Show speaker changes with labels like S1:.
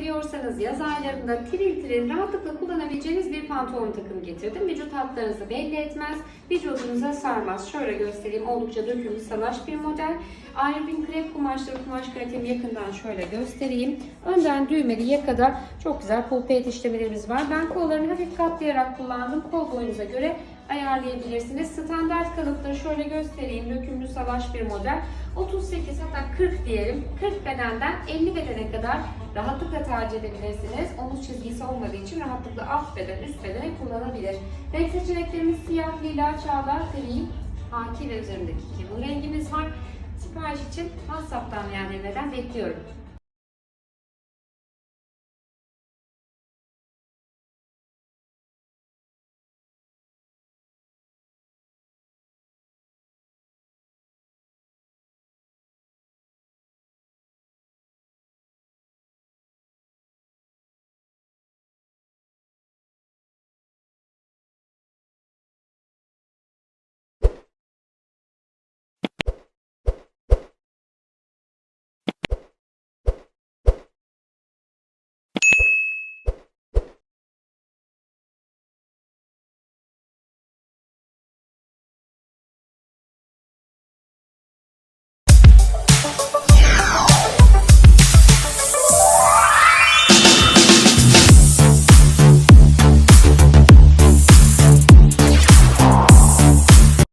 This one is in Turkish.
S1: seviyorsanız yaz aylarında tiril tiril rahatlıkla kullanabileceğiniz bir pantolon takım getirdim. Vücut hatlarınızı belli etmez, vücudunuza sarmaz. Şöyle göstereyim. Oldukça dökümlü salaş bir model. Ayrıbin krep kumaşları kumaş kalitemi yakından şöyle göstereyim. Önden düğmeliye kadar çok güzel pul peyt işlemelerimiz var. Ben kollarını hafif katlayarak kullandım. Kol boyunuza göre ayarlayabilirsiniz. Standart kalıpta şöyle göstereyim. Dökümlü salaş bir model. 38 hatta 40 diyelim. 40 bedenden 50 bedene kadar rahatlıkla tercih edebilirsiniz. Omuz çizgisi olmadığı için rahatlıkla alt beden, üst bedene kullanabilir. Renk seçeneklerimiz siyah, lila, çağlar, gri, haki ve üzerindeki ki bu rengimiz var. Sipariş için WhatsApp'tan yani bekliyorum.